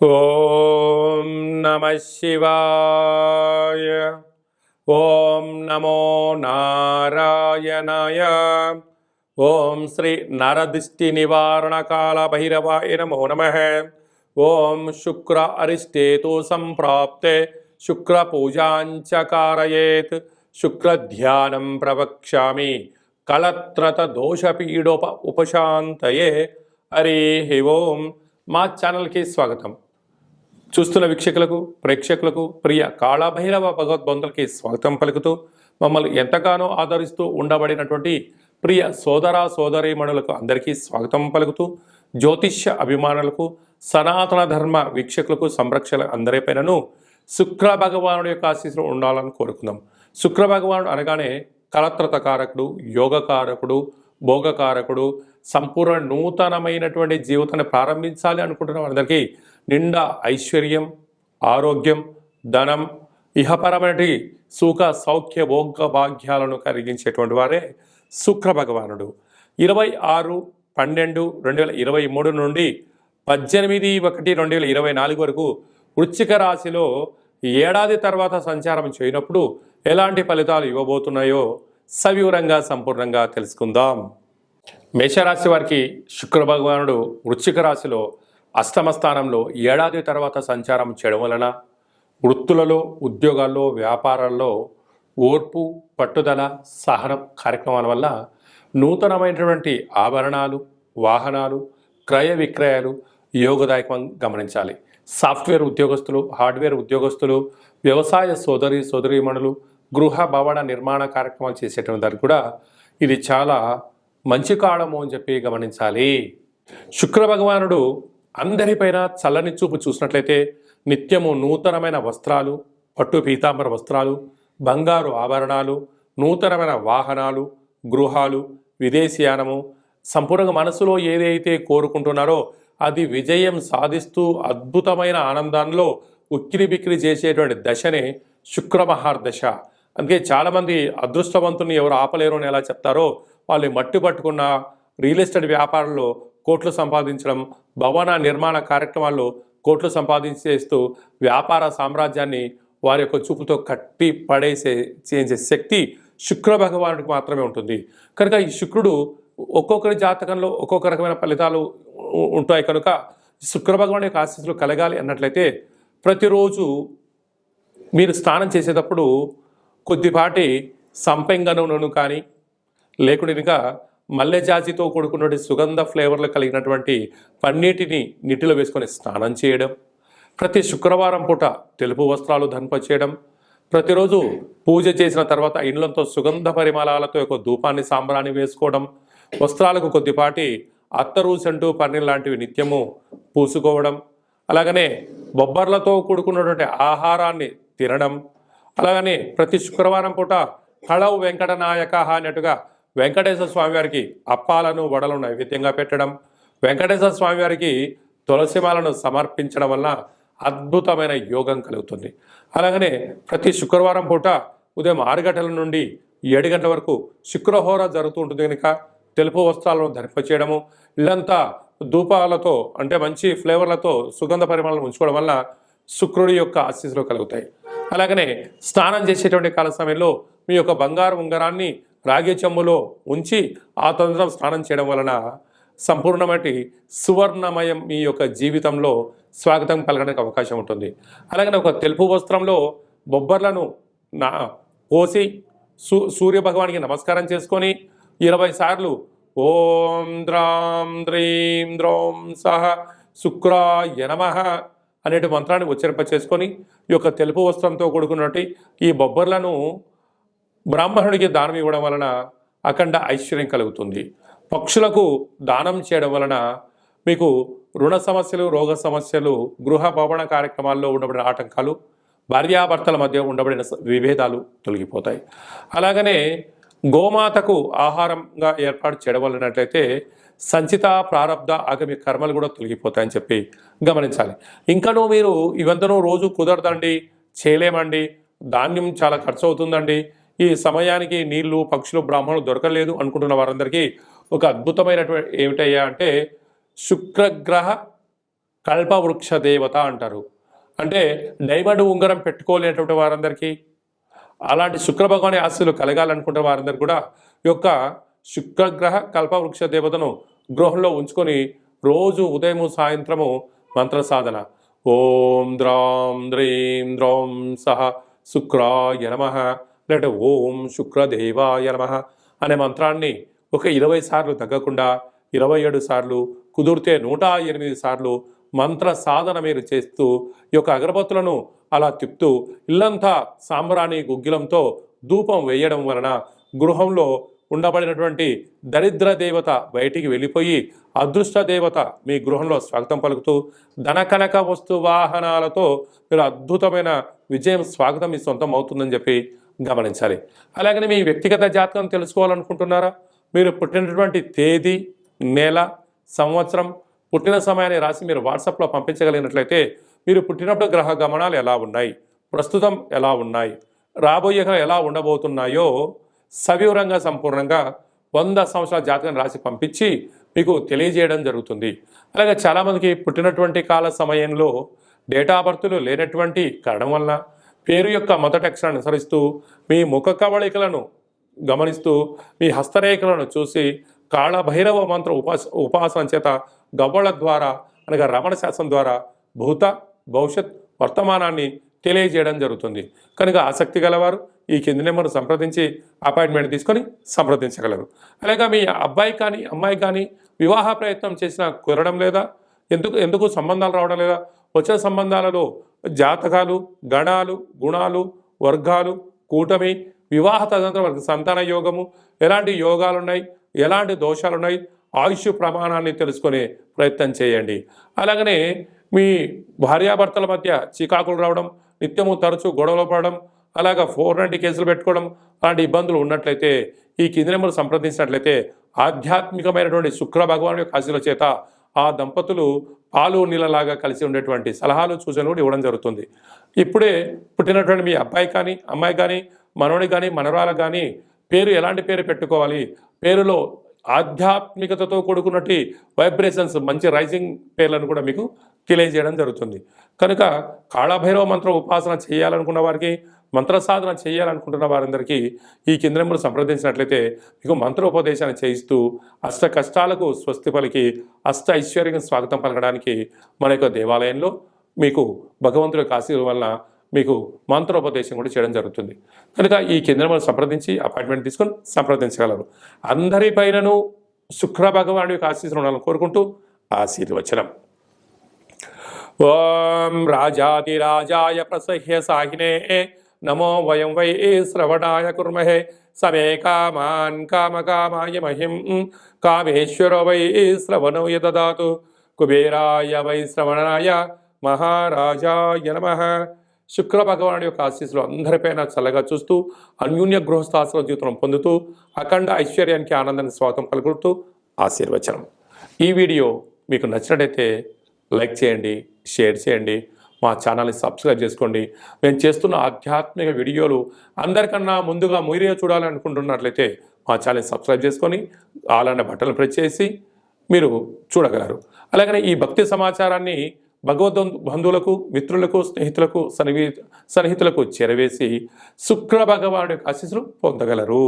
ఓం నమ శివాయ ఓం నమో నారాయణాయ ఓం శ్రీ నరదిష్టి నివారణ కాల భైరవాయ నమో నమ ఓం శుక్ర అరిష్టేతు సంప్రాప్తే శుక్ర పూజాంచ కారయేత్ శుక్రధ్యానం ప్రవక్ష్యామి కలత్రత దోషపీడోప ఉపశాంతయే హరి ఓం మా ఛానల్కి స్వాగతం చూస్తున్న వీక్షకులకు ప్రేక్షకులకు ప్రియ కాళభైరవ భగవద్బంధులకి స్వాగతం పలుకుతూ మమ్మల్ని ఎంతగానో ఆదరిస్తూ ఉండబడినటువంటి ప్రియ సోదర సోదరీమణులకు అందరికీ స్వాగతం పలుకుతూ జ్యోతిష్య అభిమానులకు సనాతన ధర్మ వీక్షకులకు సంరక్షణ అందరిపైనను శుక్ర భగవానుడి యొక్క ఆశీస్సులు ఉండాలని కోరుకుందాం. శుక్ర భగవానుడు అనగానే కలత్రత కారకుడు యోగకారకుడు భోగకారకుడు సంపూర్ణ నూతనమైనటువంటి జీవితాన్ని ప్రారంభించాలి అనుకుంటున్న వారందరికీ నిండా ఐశ్వర్యం ఆరోగ్యం ధనం ఇహపరమైన సుఖ సౌఖ్య భోగ భాగ్యాలను కలిగించేటువంటి వారే శుక్ర భగవానుడు ఇరవై ఆరు పన్నెండు రెండు వేల ఇరవై మూడు నుండి పద్దెనిమిది ఒకటి రెండు వేల ఇరవై నాలుగు వరకు వృశ్చిక రాశిలో ఏడాది తర్వాత సంచారం చేయనప్పుడు ఎలాంటి ఫలితాలు ఇవ్వబోతున్నాయో సవివరంగా సంపూర్ణంగా తెలుసుకుందాం. మేషరాశి వారికి శుక్ర భగవానుడు వృశ్చిక రాశిలో అష్టమ స్థానంలో ఏడాది తర్వాత సంచారం చేయడం వలన వృత్తులలో ఉద్యోగాల్లో వ్యాపారాల్లో ఓర్పు పట్టుదల సహనం కార్యక్రమాల వల్ల నూతనమైనటువంటి ఆభరణాలు వాహనాలు క్రయ విక్రయాలు యోగదాయకం గమనించాలి. సాఫ్ట్వేర్ ఉద్యోగస్తులు హార్డ్వేర్ ఉద్యోగస్తులు వ్యవసాయ సోదరి సోదరీమణులు గృహ భవన నిర్మాణ కార్యక్రమాలు చేసేటువంటి దానికి కూడా ఇది చాలా మంచి కాలము అని చెప్పి గమనించాలి. శుక్ర భగవానుడు అందరిపైన చల్లని చూపు చూసినట్లయితే నిత్యము నూతనమైన వస్త్రాలు పట్టు పీతాంబర వస్త్రాలు బంగారు ఆభరణాలు నూతనమైన వాహనాలు గృహాలు విదేశీయానము సంపూర్ణంగా మనసులో ఏదైతే కోరుకుంటున్నారో అది విజయం సాధిస్తూ అద్భుతమైన ఆనందంలో ఉక్కిరి బిక్కిరి చేసేటువంటి దశనే శుక్రమహార్దశ. అందుకే చాలామంది అదృష్టవంతుని ఎవరు ఆపలేరు అని ఎలా చెప్తారో వాళ్ళు మట్టి పట్టుకున్న రియల్ ఎస్టేట్ వ్యాపారంలో కోట్లు సంపాదించడం భవన నిర్మాణ కార్యక్రమాల్లో కోట్లు సంపాదించేస్తూ వ్యాపార సామ్రాజ్యాన్ని వారి యొక్క చూపుతో కట్టి పడేసే చేసే శక్తి శుక్ర భగవానుడికి మాత్రమే ఉంటుంది. కనుక ఈ శుక్రుడు ఒక్కొక్కరి జాతకంలో ఒక్కొక్క రకమైన ఫలితాలు ఉంటాయి కనుక శుక్ర భగవాన్ యొక్క ఆశీస్సులు కలగాలి అన్నట్లయితే ప్రతిరోజు మీరు స్నానం చేసేటప్పుడు కొద్దిపాటి సంపెంగ నూనెను కానీ లేకుండా ఇంకా మల్లె జాజితో కూడుకున్నటువంటి సుగంధ ఫ్లేవర్లు కలిగినటువంటి పన్నీటిని నీటిలో వేసుకొని స్నానం చేయడం ప్రతి శుక్రవారం పూట తెలుపు వస్త్రాలు ధన్ప చేయడం ప్రతిరోజు పూజ చేసిన తర్వాత ఇండ్లంతో సుగంధ పరిమళాలతో ఒక ధూపాన్ని సాంబ్రాన్ని వేసుకోవడం వస్త్రాలకు కొద్దిపాటి అత్తరు సెంటు పన్నీర్ లాంటివి నిత్యము పూసుకోవడం అలాగనే బొబ్బర్లతో కూడుకున్నటువంటి ఆహారాన్ని తినడం అలాగనే ప్రతి శుక్రవారం పూట కళవు వెంకటనాయక అన్నట్టుగా వెంకటేశ్వర స్వామివారికి అప్పాలను వడలను నైవేద్యంగా పెట్టడం వెంకటేశ్వర స్వామివారికి తులసిమాలను సమర్పించడం వలన అద్భుతమైన యోగం కలుగుతుంది. అలాగనే ప్రతి శుక్రవారం పూట ఉదయం ఆరు గంటల నుండి ఏడు గంటల వరకు శుక్రహోర జరుగుతూ ఉంటుంది కనుక తెలుపు వస్త్రాలను ధరింపచేయడము ఇల్లంతా ధూపాలతో అంటే మంచి ఫ్లేవర్లతో సుగంధ పరిమళాలను ఉంచుకోవడం వల్ల శుక్రుడి యొక్క ఆశీస్సులు కలుగుతాయి. అలాగనే స్నానం చేసేటువంటి కాల సమయంలో మీ యొక్క బంగారు ఉంగరాన్ని రాగి చెంబులో ఉంచి ఆ తదనంతరం స్నానం చేయడం వలన సంపూర్ణమైన సువర్ణమయం మీ యొక్క జీవితంలో స్వాగతం కలగడానికి అవకాశం ఉంటుంది. అలాగే ఒక తెలుపు వస్త్రంలో బొబ్బర్లను నా పోసి సూ సూర్య భగవానికి నమస్కారం చేసుకొని ఇరవై సార్లు ఓం ద్రాం ద్రీం ద్రోం సహ శుక్రాయ నమ అనేటి మంత్రాన్ని ఉచ్చరింప చేసుకొని ఈ యొక్క తెలుపు వస్త్రంతో కూడుకున్నట్టు ఈ బొబ్బర్లను బ్రాహ్మణుడికి దానం ఇవ్వడం వలన అఖండ ఐశ్వర్యం కలుగుతుంది. పక్షులకు దానం చేయడం వలన మీకు రుణ సమస్యలు రోగ సమస్యలు గృహ భవన కార్యక్రమాల్లో ఉండబడిన ఆటంకాలు భార్యాభర్తల మధ్య ఉండబడిన విభేదాలు తొలగిపోతాయి. అలాగనే గోమాతకు ఆహారంగా ఏర్పాటు చేయడం వలనట్లయితే సంచిత ప్రారంధ ఆగమి కర్మలు కూడా తొలగిపోతాయని చెప్పి గమనించాలి. ఇంకనూ మీరు ఇవంతనూ రోజు కుదరదండి చేయలేమండి ధాన్యం చాలా ఖర్చు అవుతుందండి ఈ సమయానికి నీళ్ళు పక్షులు బ్రాహ్మణులు దొరకలేదు అనుకుంటున్న వారందరికీ ఒక అద్భుతమైనటువంటి ఏమిటయ్యా అంటే శుక్రగ్రహ కల్పవృక్ష దేవత అంటారు. అంటే డైమండ్ ఉంగరం పెట్టుకోలేనటువంటి వారందరికీ అలాంటి శుక్ర భగవాని ఆశలు కలగాలనుకుంటే వారందరూ కూడా ఈ యొక్క శుక్రగ్రహ కల్పవృక్ష దేవతను గృహంలో ఉంచుకొని రోజు ఉదయము సాయంత్రము మంత్ర సాధన. ఓం ద్రాం ద్రీం ద్రౌం సహ శుక్రాయ నమ. లేదంటే ఓం శుక్రదేవాయ నమ అనే మంత్రాన్ని ఒక ఇరవై సార్లు తగ్గకుండా ఇరవై ఏడు సార్లు కుదిరితే నూట ఎనిమిది సార్లు మంత్ర సాధన మీరు చేస్తూ ఈ యొక్క అగరబత్తులను అలా తిప్పుతూ ఇల్లంతా సాంబ్రాణి గుగ్గిలంతో ధూపం వేయడం వలన గృహంలో ఉండబడినటువంటి దరిద్ర దేవత బయటికి వెళ్ళిపోయి అదృష్ట దేవత మీ గృహంలో స్వాగతం పలుకుతూ ధనకనక వస్తు వాహనాలతో మీరు అద్భుతమైన విజయం స్వాగతం మీ సొంతం అవుతుందని చెప్పి గమనించాలి. అలాగని మీ వ్యక్తిగత జాతకం తెలుసుకోవాలనుకుంటున్నారా? మీరు పుట్టినటువంటి తేదీ నెల సంవత్సరం పుట్టిన సమయాన్ని రాసి మీరు వాట్సాప్లో పంపించగలిగినట్లయితే మీరు పుట్టినప్పుడు గ్రహ గమనాలు ఎలా ఉన్నాయి? ప్రస్తుతం ఎలా ఉన్నాయి? రాబోయే ఎలా ఉండబోతున్నాయో సవివరంగా సంపూర్ణంగా వంద సంవత్సరాల జాతకం రాసి పంపించి మీకు తెలియజేయడం జరుగుతుంది. అలాగే చాలామందికి పుట్టినటువంటి కాల సమయంలో డేటా బర్త్లు లేనటువంటి కారణం వలన పేరు యొక్క మొదటి అక్షరాన్ని అనుసరిస్తూ మీ ముఖ కవళికలను గమనిస్తూ మీ హస్తరేఖలను చూసి కాళభైరవ మంత్ర ఉపాస ఉపాసన చేత గవ్వళ ద్వారా అనగా రమణ శాస్త్రం ద్వారా భూత భవిష్యత్ వర్తమానాన్ని తెలియజేయడం జరుగుతుంది. కనుక ఆసక్తి గలవారు ఈ కింది నెంబర్ను సంప్రదించి అపాయింట్మెంట్ తీసుకొని సంప్రదించగలరు. అలాగే మీ అబ్బాయి కానీ అమ్మాయి కానీ వివాహ ప్రయత్నం చేసినా కుదరడం లేదా? ఎందుకు ఎందుకు సంబంధాలు రావడం లేదా? వచ్చిన సంబంధాలలో జాతకాలు గణాలు గుణాలు వర్గాలు కూటమి వివాహ తదంతరం వారికి సంతాన యోగము. ఎలాంటి యోగాలు ఉన్నాయి ఎలాంటి దోషాలు ఉన్నాయి ఆయుష్ ప్రమాణాన్ని తెలుసుకునే ప్రయత్నం చేయండి. అలాగనే మీ భార్యాభర్తల మధ్య చికాకులు రావడం నిత్యము తరచూ గొడవలు పడడం అలాగా ఫోర్ నైంటీ కేసులు పెట్టుకోవడం అలాంటి ఇబ్బందులు ఉన్నట్లయితే ఈ కింది నెంబర్ సంప్రదించినట్లయితే ఆధ్యాత్మికమైనటువంటి శుక్ర భగవాన్ యొక్క ఆశీల చేత ఆ దంపతులు పాలు నీళ్ళలాగా కలిసి ఉండేటువంటి సలహాలు సూచనలు కూడా ఇవ్వడం జరుగుతుంది. ఇప్పుడే పుట్టినటువంటి మీ అబ్బాయి కానీ అమ్మాయి కానీ మనవడి కానీ మనవరాలు కానీ పేరు ఎలాంటి పేరు పెట్టుకోవాలి? పేరులో ఆధ్యాత్మికతతో కూడుకున్నట్టి వైబ్రేషన్స్ మంచి రైజింగ్ పేర్లను కూడా మీకు తెలియజేయడం జరుగుతుంది. కనుక కాళభైరవ మంత్రం ఉపాసన చేయాలనుకున్న వారికి మంత్ర సాధన చేయాలనుకుంటున్న వారందరికీ ఈ కేంద్రంలో సంప్రదించినట్లయితే మీకు మంత్రోపదేశాన్ని చేయిస్తూ అష్ట కష్టాలకు స్వస్తి పలికి అష్ట ఐశ్వర్యం స్వాగతం పలకడానికి మన యొక్క దేవాలయంలో మీకు భగవంతుడి యొక్క ఆశీర్వాదం వల్ల మీకు మంత్రోపదేశం కూడా చేయడం జరుగుతుంది. కనుక ఈ కేంద్రం సంప్రదించి అపాయింట్మెంట్ తీసుకొని సంప్రదించగలరు. అందరిపైనను శుక్ర భగవానుడి యొక్క ఆశీస్సులు ఉండాలని కోరుకుంటూ ఆశీర్వచనం. ఓం రాజాదిరాజాయ ప్రసహ్య సాహినే నమో వయం వై శ్రవణాయ కుర్మహే సమే కామాన్ కామకామాయ మహిం కామేశ్వరో వై శ్రవణో యదాతు కుబేరాయ వై శ్రవణాయ మహారాజాయ నమ. శుక్ర భగవానుడి యొక్క ఆశీస్సులు అందరిపైన చల్లగా చూస్తూ అన్యూన్య గృహస్థాశ్రమ జీవితం పొందుతూ అఖండ ఐశ్వర్యానికి ఆనందాన్ని స్వాగతం పలుకుతూ ఆశీర్వచనం. ఈ వీడియో మీకు నచ్చినట్టయితే లైక్ చేయండి షేర్ చేయండి మా ఛానల్ని సబ్స్క్రైబ్ చేసుకోండి. మేము చేస్తున్న ఆధ్యాత్మిక వీడియోలు అందరికన్నా ముందుగా మీరే చూడాలనుకుంటున్నట్లయితే మా ఛానల్ని సబ్స్క్రైబ్ చేసుకొని అలాంటి బట్టలు ప్రెస్ చేసి మీరు చూడగలరు. అలాగనే ఈ భక్తి సమాచారాన్ని భగవద్ బంధువులకు మిత్రులకు స్నేహితులకు సన్నిహి సన్నిహితులకు చేరవేసి శుక్ర భగవానుడి ఆశీస్సులు పొందగలరు.